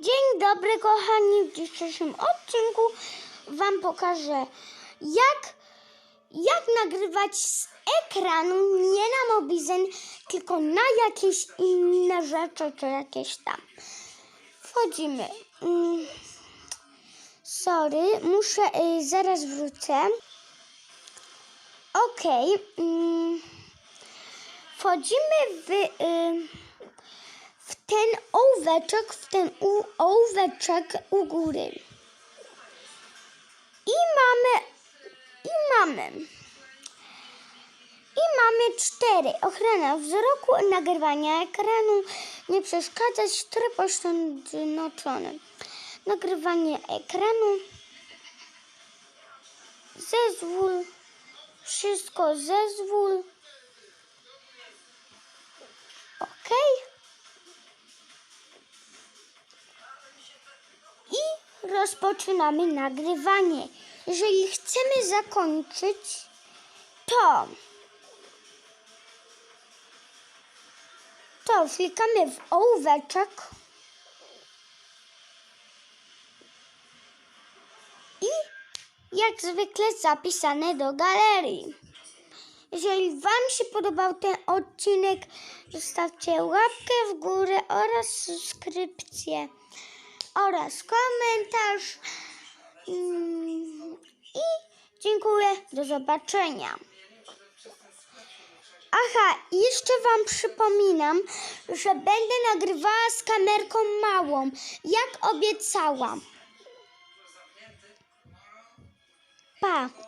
Dzień dobry, kochani. W dzisiejszym odcinku Wam pokażę, jak, jak nagrywać z ekranu, nie na Mobizen, tylko na jakieś inne rzeczy, czy jakieś tam. Wchodzimy. Mm, Sorry, muszę, y, zaraz wrócę. Okej. mm, Wchodzimy w... Y, ołóweczek, w ten u, ołóweczek u góry. I mamy, i mamy, i mamy cztery. Ochrona wzroku, nagrywania ekranu, nie przeszkadzać, tryb oznaczony. Nagrywanie ekranu, zezwól, wszystko zezwól. Rozpoczynamy nagrywanie. Jeżeli chcemy zakończyć, to to klikamy w ołóweczek i jak zwykle zapisane do galerii. Jeżeli Wam się podobał ten odcinek, zostawcie łapkę w górę oraz subskrypcję oraz komentarz. I dziękuję. Do zobaczenia. Aha, jeszcze Wam przypominam, że będę nagrywała z kamerką małą, jak obiecałam. Pa.